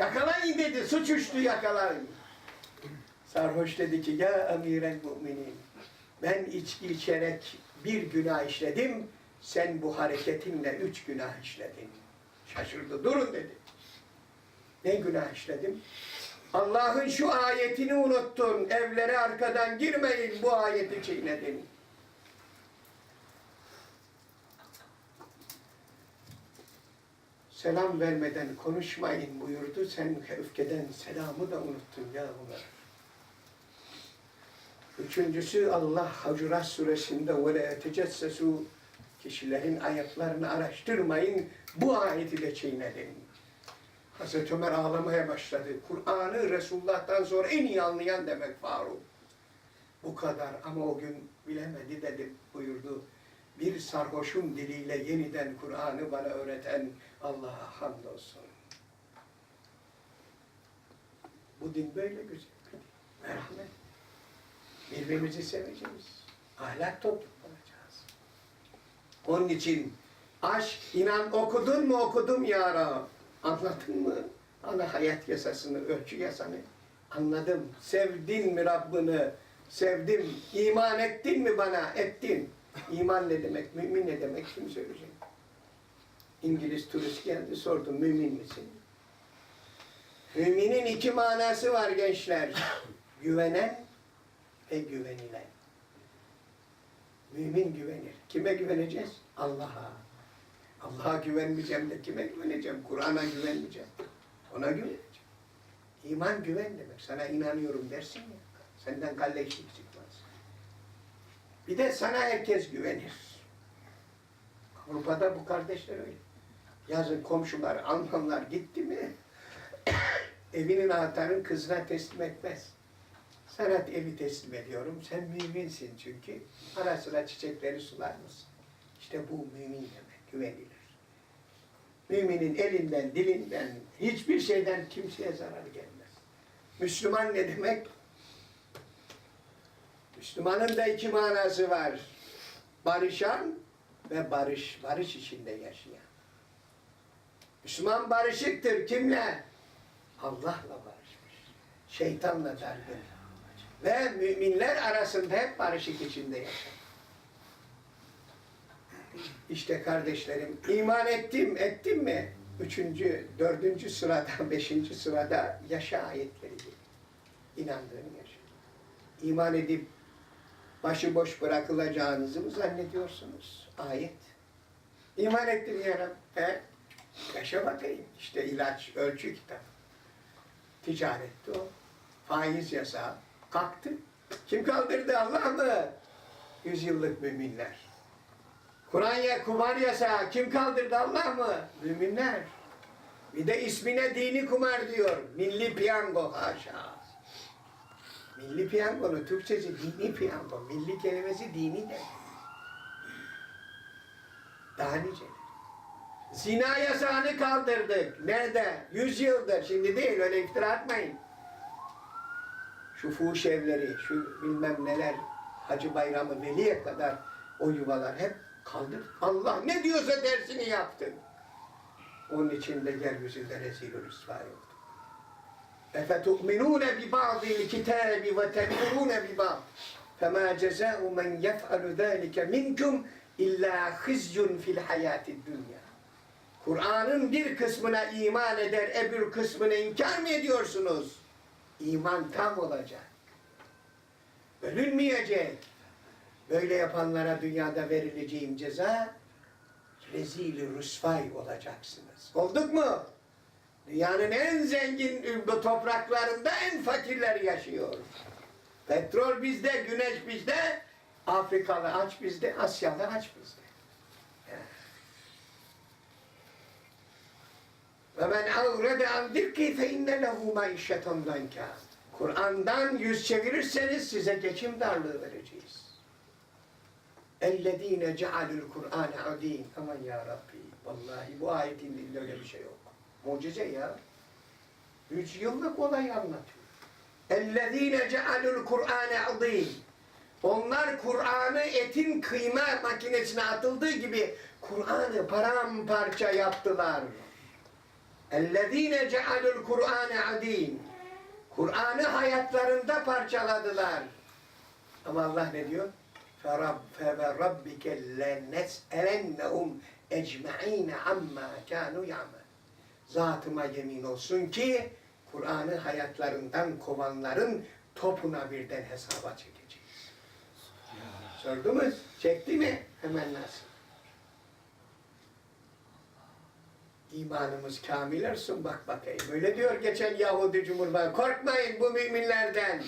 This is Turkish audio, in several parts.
Yakalayın dedi, suçüstü yakalayın. Sarhoş dedi ki, ya emiren müminin, ben içki içerek bir günah işledim, sen bu hareketinle üç günah işledin. Şaşırdı, durun dedi. Ne günah işledim? Allah'ın şu ayetini unuttun, evlere arkadan girmeyin, bu ayeti çiğnedin. Selam vermeden konuşmayın buyurdu. Sen öfkeden selamı da unuttun ya Ömer. Üçüncüsü Allah Hacurat suresinde وَلَا يَتَجَسَّسُوا Kişilerin ayaklarını araştırmayın. Bu ayeti de çiğnedin. Hazreti Ömer ağlamaya başladı. Kur'an'ı Resulullah'tan sonra en iyi anlayan demek Faruk. Bu kadar ama o gün bilemedi dedi buyurdu. Bir sarhoşun diliyle yeniden Kur'an'ı bana öğreten Allah'a hamdolsun. Bu din böyle güzel. Merhamet. Birbirimizi seveceğiz. Ahlak toplum olacağız. Onun için aşk, inan okudun mu okudum ya Rab. Anladın mı? Ana hayat yasasını, ölçü yasını. Anladım. Sevdin mi Rabbini? Sevdim. İman ettin mi bana? Ettin. İman ne demek? Mümin ne demek? Kim söyleyecek? İngiliz turist geldi sordu. Mümin misin? Müminin iki manası var gençler. Güvenen ve güvenilen. Mümin güvenir. Kime güveneceğiz? Allah'a. Allah'a güvenmeyeceğim de kime güveneceğim? Kur'an'a güvenmeyeceğim. Ona güveneceğim. İman güven demek. Sana inanıyorum dersin ya. Senden kalleşlik. Bir de sana herkes güvenir. Avrupa'da bu kardeşler öyle. Yazın komşular, Almanlar gitti mi evinin anahtarını kızına teslim etmez. Sana evi teslim ediyorum. Sen müminsin çünkü. Ara sıra çiçekleri sular mısın? İşte bu mümin demek. Güvenilir. Müminin elinden, dilinden, hiçbir şeyden kimseye zarar gelmez. Müslüman ne demek? Müslümanın da iki manası var. Barışan ve barış, barış içinde yaşayan. Müslüman barışıktır. Kimle? Allah'la barışmış. Şeytanla dargın. Ve müminler arasında hep barışık içinde yaşar. İşte kardeşlerim, iman ettim, ettim mi? Üçüncü, dördüncü sırada, beşinci sırada yaşa ayetleri geliyor. İnandığını yaşa. İman edip başıboş bırakılacağınızı mı zannediyorsunuz? Ayet. İman ettim ya Rabbi. He? Yaşa bakayım. İşte ilaç, ölçü kitabı. Ticaretti o. Faiz yasağı. Kalktı. Kim kaldırdı Allah mı? Yüzyıllık müminler. Kur'an ya kumar yasağı kim kaldırdı Allah mı? Müminler. Bir de ismine dini kumar diyor. Milli piyango haşa. Milli piyangonun Türkçesi dini piyango. Milli kelimesi dini de. Daha nice. Zina yasağını kaldırdık. Nerede? Yüz yıldır. Şimdi değil öyle iftira atmayın. Şu fuhuş evleri, şu bilmem neler, Hacı Bayramı Veli'ye kadar o yuvalar hep kaldır. Allah ne diyorsa dersini yaptın. Onun için de yeryüzünde rezil-ü rüsvay oldu. اَفَتُؤْمِنُونَ بِبَعْضِ الْكِتَابِ وَتَكْفُرُونَ بِبَعْضِ فَمَا جَزَاءُ مَنْ يَفْعَلُ ذَٰلِكَ مِنْكُمْ اِلَّا خِزْيٌ فِي الْحَيَاةِ الدُّنْيَا Kur'an'ın bir kısmına iman eder, öbür kısmını inkar mı ediyorsunuz? İman tam olacak. Bölünmeyecek. Böyle yapanlara dünyada verileceğim ceza rezil-i rüsvay olacaksınız. Olduk mu? Dünyanın en zengin topraklarında en fakirler yaşıyor. Petrol bizde, güneş bizde, Afrikalı aç bizde, Asyalı aç bizde. Ve men avrede an zikri fe inne lehu. Kur'an'dan yüz çevirirseniz size geçim darlığı vereceğiz. Ellezine cealül Kur'an adîn. Aman ya Rabbi. Vallahi bu ayetin dilinde öyle bir şey yok. Mucize ya. Üç yıllık olayı anlatıyor. اَلَّذ۪ينَ جَعَلُوا الْقُرْآنَ عَظ۪يمًا Onlar Kur'an'ı etin kıyma makinesine atıldığı gibi Kur'an'ı paramparça yaptılar. اَلَّذ۪ينَ جَعَلُوا الْقُرْآنَ عَظ۪يمًا Kur'an'ı hayatlarında parçaladılar. Ama Allah ne diyor? فَرَبَّ رَبِّكَ لَنَسْأَلَنَّهُمْ اَجْمَع۪ينَ عَمَّا كَانُوا يَعْمَلُونَ Zatıma yemin olsun ki Kur'an'ı hayatlarından kovanların topuna birden hesaba çekeceğiz. Sordunuz? Çekti mi? Hemen nasıl? İmanımız kamil olsun bak bakayım. Öyle diyor geçen Yahudi Cumhurbaşkanı. Korkmayın bu müminlerden.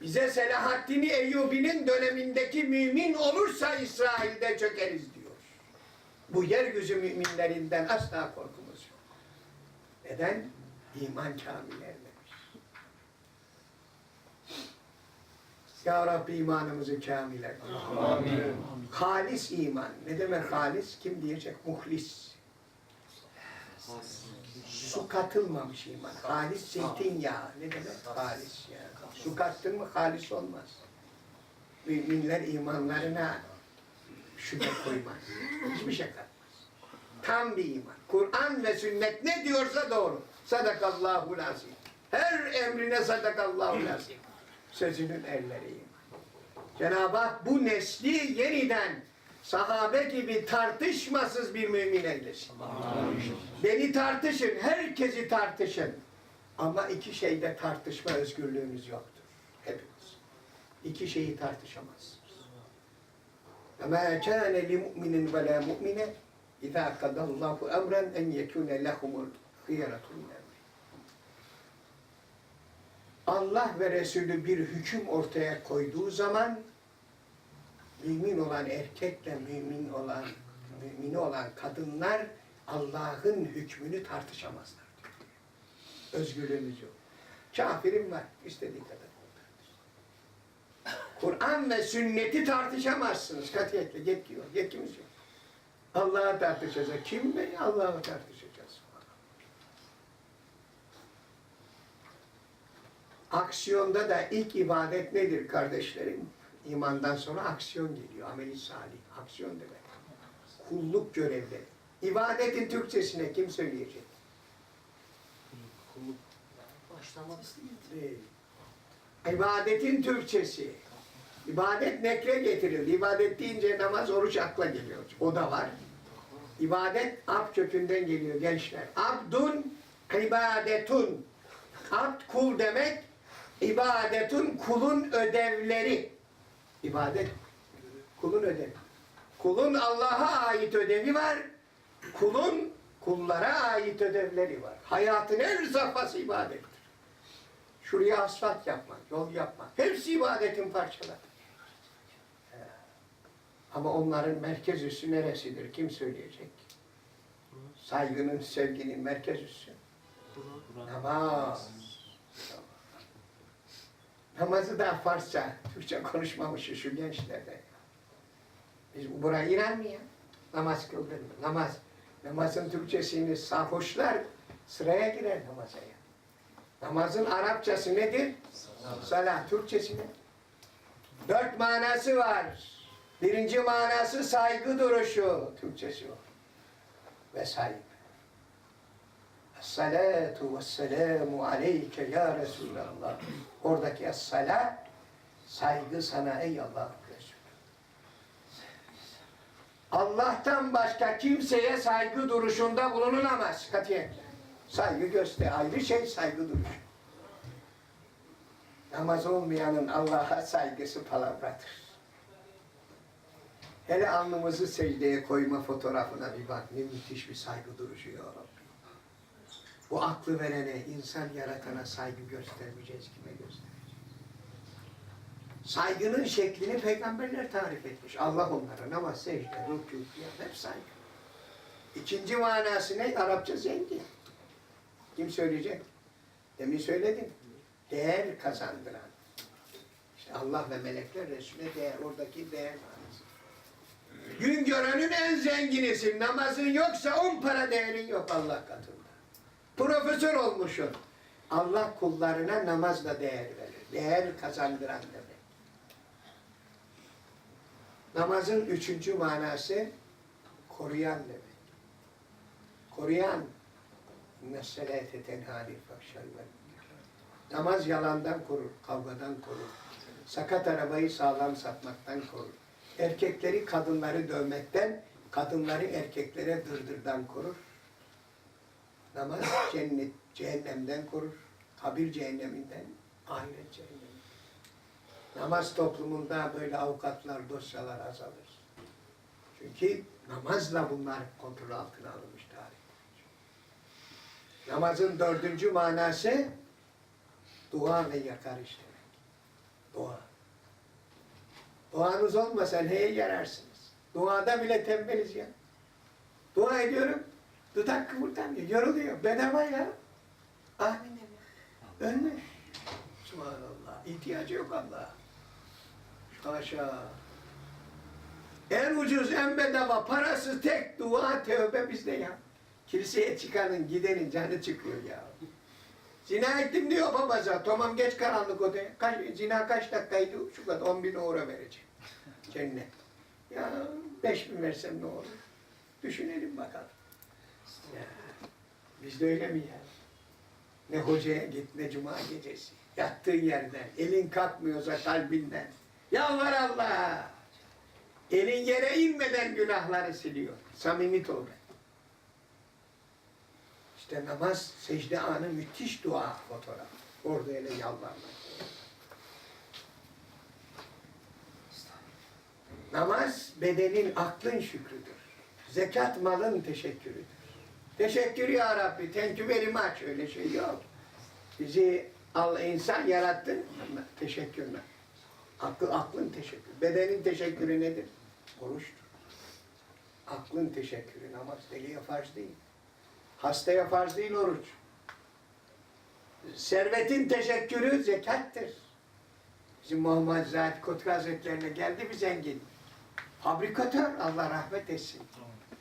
Bize Selahaddin Eyyubi'nin dönemindeki mümin olursa İsrail'de çökeriz diyor. Bu yeryüzü müminlerinden asla korkumuz yok. Neden? İman kamil ermemiş. Ya Rabbi imanımızı kamil eyle. Amin. Halis iman. Ne demek halis? Kim diyecek? Muhlis. Su katılmamış iman. Halis zeytinyağı. Ne demek? Halis ya. Su kattın mı halis olmaz. Müminler imanlarına şüphe koymaz. Hiçbir şey katmaz. Tam bir iman. Kur'an ve sünnet ne diyorsa doğru. Sadakallahu lazim. Her emrine sadakallahu lazim. Sözünün elleriyim. Cenab-ı Hak bu nesli yeniden sahabe gibi tartışmasız bir mümin eylesin. Beni tartışın, herkesi tartışın. Ama iki şeyde tartışma özgürlüğümüz yoktur. Hepimiz. İki şeyi tartışamazsınız. Ama kâne li mu'minin ve la اِذَا قَدَ اللّٰهُ اَمْرًا اَنْ يَكُونَ لَهُمُ الْخِيَرَةُ مِنْ Allah ve Resulü bir hüküm ortaya koyduğu zaman mümin olan erkekle mümin olan mümini olan kadınlar Allah'ın hükmünü tartışamazlar. diyor. Özgürlüğümüz yok. Kafirim var. istediği kadar. Kur'an ve sünneti tartışamazsınız. Katiyetle yetki yok. Yetkimiz yok. Allah'a tartışacağız. Kimle? Allah'a tartışacağız. Aksiyonda da ilk ibadet nedir kardeşlerim? İmandan sonra aksiyon geliyor. Ameli salih. Aksiyon demek. Kulluk görevleri. İbadetin Türkçesine kim söyleyecek? Başlamak Değil. İbadetin Türkçesi. İbadet nekre getirir. İbadet deyince namaz, oruç akla geliyor. O da var. İbadet ab kökünden geliyor gençler. Abdun ibadetun. Abd kul demek. İbadetun kulun ödevleri. İbadet kulun ödevi. Kulun Allah'a ait ödevi var. Kulun kullara ait ödevleri var. Hayatın her safhası ibadettir. Şuraya asfalt yapmak, yol yapmak. Hepsi ibadetin parçaları. Ama onların merkez üssü neresidir? Kim söyleyecek? Saygının, sevginin merkez üssü. Namaz. Namazı da Farsça, Türkçe konuşmamışız şu gençlerde. Biz buraya iner mi ya? Namaz kıldın mı? Namaz. Namazın Türkçesini sarhoşlar sıraya girer namaza ya. Namazın Arapçası nedir? Salah. Türkçesi ne? Dört manası var. Birinci manası saygı duruşu. Türkçesi o. Ve saygı. Es-salatu ve-selamu aleyke ya Resulallah. Oradaki es-salat, saygı sana ey Allah Resulü. Allah'tan başka kimseye saygı duruşunda bulunulamaz katiyetle. Saygı göster, ayrı şey saygı duruşu. Namaz olmayanın Allah'a saygısı palavradır. Hele alnımızı secdeye koyma fotoğrafına bir bak. Ne müthiş bir saygı duruşu ya Rabbi. Bu aklı verene, insan yaratana saygı göstermeyeceğiz, kime göstereceğiz? Saygının şeklini peygamberler tarif etmiş. Allah onlara namaz, secde, rükû, hep saygı. İkinci manası ne? Arapça zengin. Kim söyleyecek? Demin söyledim. Değer kazandıran. İşte Allah ve melekler Resulüne değer, oradaki değer manası. Gün görenin en zenginisin. Namazın yoksa on para değerin yok Allah katında. Profesör olmuşsun. Allah kullarına namazla değer verir. Değer kazandıran demek. Namazın üçüncü manası koruyan demek. Koruyan. Fahşal ve münker. Namaz yalandan korur, kavgadan korur. Sakat arabayı sağlam satmaktan korur. Erkekleri kadınları dövmekten, kadınları erkeklere dırdırdan korur. Namaz cennet, cehennemden korur. Kabir cehenneminden, ahiret cehenneminden. Namaz toplumunda böyle avukatlar, dosyalar azalır. Çünkü namazla bunlar kontrol altına alınmış tarih. Namazın dördüncü manası dua ve yakarış demek. Dua. Duanız olmasa neye yararsınız? Duada bile tembeliz ya. Dua ediyorum, dudak kıvırtamıyor, yoruluyor. Bedava ya. Amin. Ölmüş. Subhanallah. İhtiyacı yok Allah'a. Haşa. En ucuz, en bedava, parasız tek dua, tövbe bizde ya. Kiliseye çıkanın, gidenin canı çıkıyor ya. Zina ettim diyor babaza. Tamam geç karanlık odaya. Kaç, zina kaç dakikaydı? Şu kadar 10 bin euro vereceğim. Cennet. Ya 5 bin versem ne olur? Düşünelim bakalım. Ya, biz de öyle mi ya? Ne hocaya git ne cuma gecesi. Yattığın yerden, elin kalkmıyorsa kalbinden. Yalvar Allah. Elin yere inmeden günahları siliyor. Samimi tövbe. İşte namaz, secde anı müthiş dua fotoğraf. Orada öyle yalvarmak. Namaz bedenin, aklın şükrüdür. Zekat malın teşekkürüdür. Teşekkür ya Rabbi, very much. Öyle şey yok. Bizi Allah insan yarattın, teşekkürler. Akıl, aklın teşekkür. Bedenin teşekkürü nedir? Oruçtur. Aklın teşekkürü namaz. Deliye farz değil. Hastaya farz değil oruç. Servetin teşekkürü zekattır. Bizim Muhammed Zahid Kutlu Hazretlerine geldi bir zengin. Fabrikatör Allah rahmet etsin.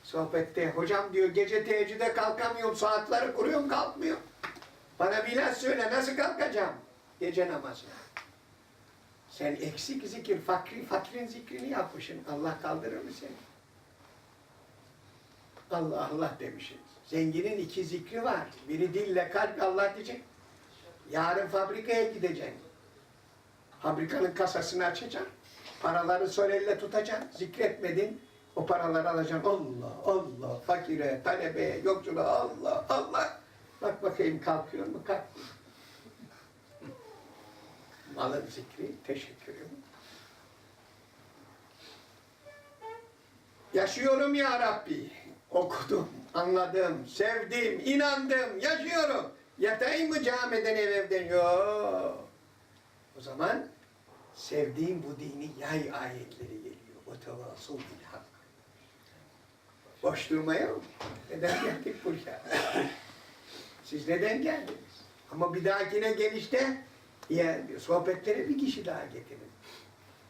Sohbette hocam diyor gece teheccüde kalkamıyorum saatleri kuruyorum kalkmıyor. Bana biraz söyle nasıl kalkacağım gece namazına. Sen eksik zikir, fakri, fakrin zikrini yapmışsın. Allah kaldırır mı seni? Allah Allah demişsiniz. Zenginin iki zikri var. Biri dille kalp Allah diyecek. Yarın fabrikaya gideceksin. Fabrikanın kasasını açacaksın. Paraları sol elle tutacaksın. Zikretmedin. O paraları alacaksın. Allah Allah. Fakire, talebe, yokçula Allah Allah. Bak bakayım kalkıyor mu? Kalkmıyor. Malın zikri, teşekkürüm. Yaşıyorum ya Rabbi. Okudum, anladım, sevdim, inandım, yaşıyorum. Yatayım mı camiden ev evden? Yok. O zaman sevdiğim bu dini yay ayetleri geliyor. O tevasul bil hak. Boş durmayalım. Neden geldik buraya? Siz neden geldiniz? Ama bir dahakine gelişte ya, sohbetlere bir kişi daha getirin.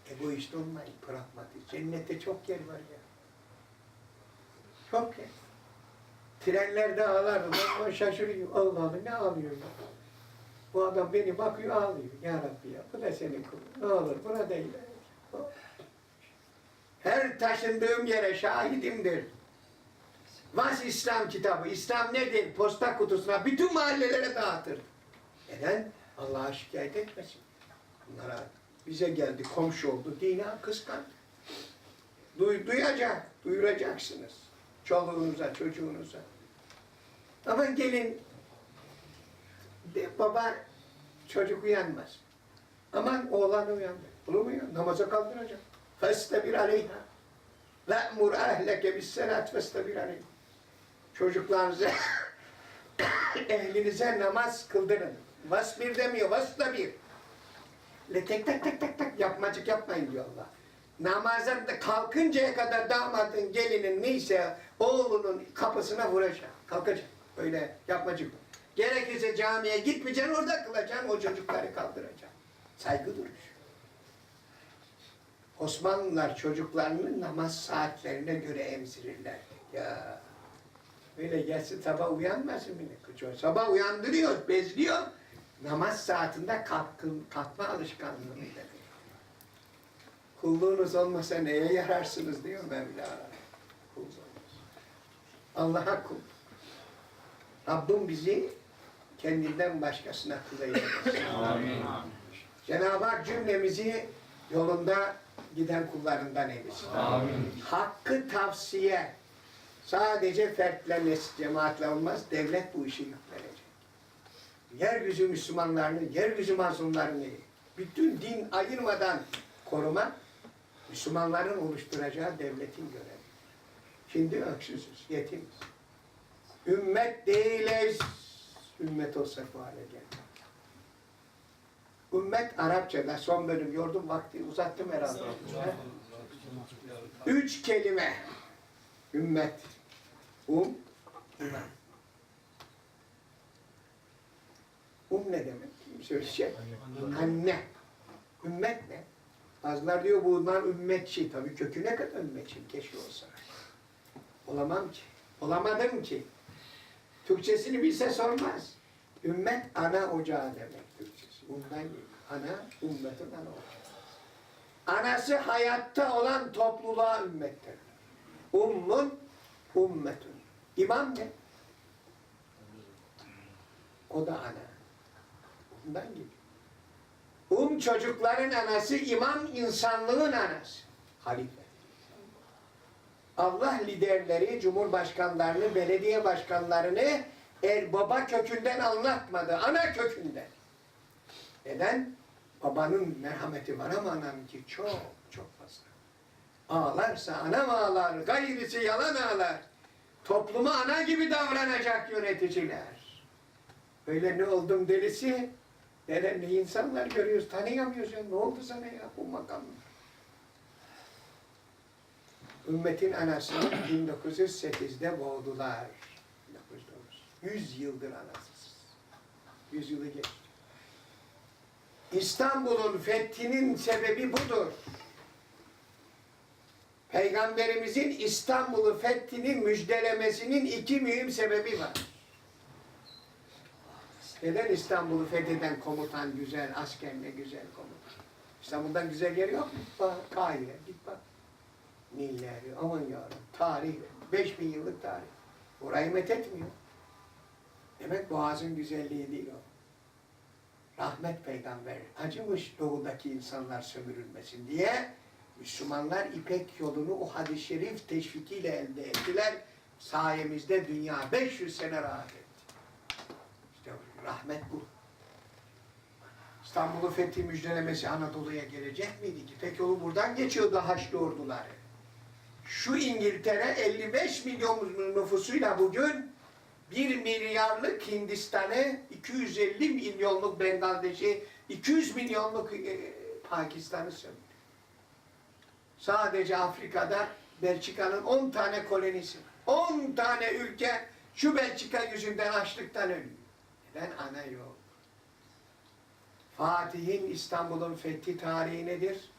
Egoist olmayın, pragmatist. Cennette çok yer var ya. Çok. Trenlerde ağlardım. Ben şaşırıyor. Allah Allah ne ağlıyor ya? Bu adam beni bakıyor ağlıyor. Ya Rabbi ya bu da senin kulun. Ne olur buna değil. Her taşındığım yere şahidimdir. Vas İslam kitabı. İslam nedir? Posta kutusuna bütün mahallelere dağıtır. Neden? Allah'a şikayet etmesin. Bunlara bize geldi, komşu oldu, dina kıskandı. Duy, duyacak, duyuracaksınız. Çoluğunuza, çocuğunuza. Ama gelin, baba çocuk uyanmaz. Aman oğlan uyandı. Ya? Namaza kaldıracak. Festabir aleyha. Ve'mur ehleke bis selat festabir aleyha. Çocuklarınıza, ehlinize namaz kıldırın. Vasbir demiyor, vastabir. Le tek tek tek tek tek yapmacık yapmayın diyor Allah. Namazdan da kalkıncaya kadar damadın, gelinin neyse oğlunun kapısına vuracak. Kalkacak. Öyle yapmacık. Gerekirse camiye gitmeyeceksin orada kılacaksın o çocukları kaldıracaksın. Saygı duruş. Osmanlılar çocuklarını namaz saatlerine göre emzirirler. Ya Öyle gelsin sabah uyanmasın bile. Sabah uyandırıyor, bezliyor. Namaz saatinde kalkın, kalkma alışkanlığı. Kulluğunuz olmasa neye yararsınız diyor Mevla. Kulluğunuz. Allah'a kul. Rabbim bizi kendinden başkasına kul eylemesin. Cenab-ı Hak cümlemizi yolunda giden kullarından eylesin. Amin. Hakkı tavsiye sadece fertle, nes- cemaatle olmaz, devlet bu işi yüklenecek. Yeryüzü Müslümanlarını, yeryüzü mazlumlarını bütün din ayırmadan koruma Müslümanların oluşturacağı devletin görevi. Şimdi öksüzüz, yetimiz. Ümmet değiliz. Ümmet olsak bu hale geldik. Ümmet Arapçada son bölüm yordum vakti uzattım herhalde. He? Üç kelime. Ümmet. Um. iman. Um ne demek? Söyleyecek? Anne. Ümmet ne? Bazılar diyor bunlar ümmetçi. Tabii köküne kadar ümmetçi. Keşke olsa. Olamam ki. Olamadım ki. Türkçesini bilse sormaz. Ümmet ana ocağı demek Türkçesi. Bundan geliyor. Ana, ümmetin ana ocağı. Anası hayatta olan topluluğa ümmettir. Ummun, ummetun. İmam ne? O da ana. Bundan gibi. Um çocukların anası, imam insanlığın anası. Halife. Allah liderleri, cumhurbaşkanlarını, belediye başkanlarını er baba kökünden anlatmadı, ana kökünden. Neden? Babanın merhameti var ama anamınki çok çok fazla. Ağlarsa anam ağlar, gayrisi yalan ağlar. Topluma ana gibi davranacak yöneticiler. Öyle ne oldum delisi, ne, ne insanlar görüyoruz, tanıyamıyoruz ya. Ne oldu sana ya bu makam? Ümmetin anasını 1908'de boğdular. 1909. 100 yıldır anasız. 100 yılı geçti. İstanbul'un fethinin sebebi budur. Peygamberimizin İstanbul'u fethini müjdelemesinin iki mühim sebebi var. Neden İstanbul'u fetheden komutan güzel, asker ne güzel komutan? İstanbul'dan güzel yer yok mu? Bak, Kahire, git bak. Nilleri, aman yavrum, tarih, 5000 yıllık tarih. Orayı methetmiyor. Demek boğazın güzelliği değil o. Rahmet peygamber acımış doğudaki insanlar sömürülmesin diye Müslümanlar İpek yolunu o hadis-i şerif teşvikiyle elde ettiler. Sayemizde dünya 500 sene rahat etti. Rahmet bu. İstanbul'u fethi müjdelemesi Anadolu'ya gelecek miydi ki? İpek yolu buradan geçiyordu Haçlı orduları. Şu İngiltere 55 milyon nüfusuyla bugün 1 milyarlık Hindistan'ı, 250 milyonluk Bangladeş'i, 200 milyonluk e, Pakistan'ı sömürdü. Sadece Afrika'da Belçika'nın 10 tane kolonisi var. 10 tane ülke şu Belçika yüzünden açlıktan ölüyor. Neden? Ana yok. Fatih'in İstanbul'un fethi tarihi nedir?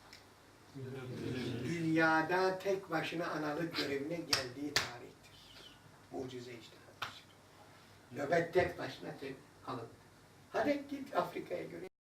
Dünyada tek başına analık görevine geldiği tarihtir. Mucize işte. Nöbet tek başına tek alın. Hadi git Afrika'ya göre.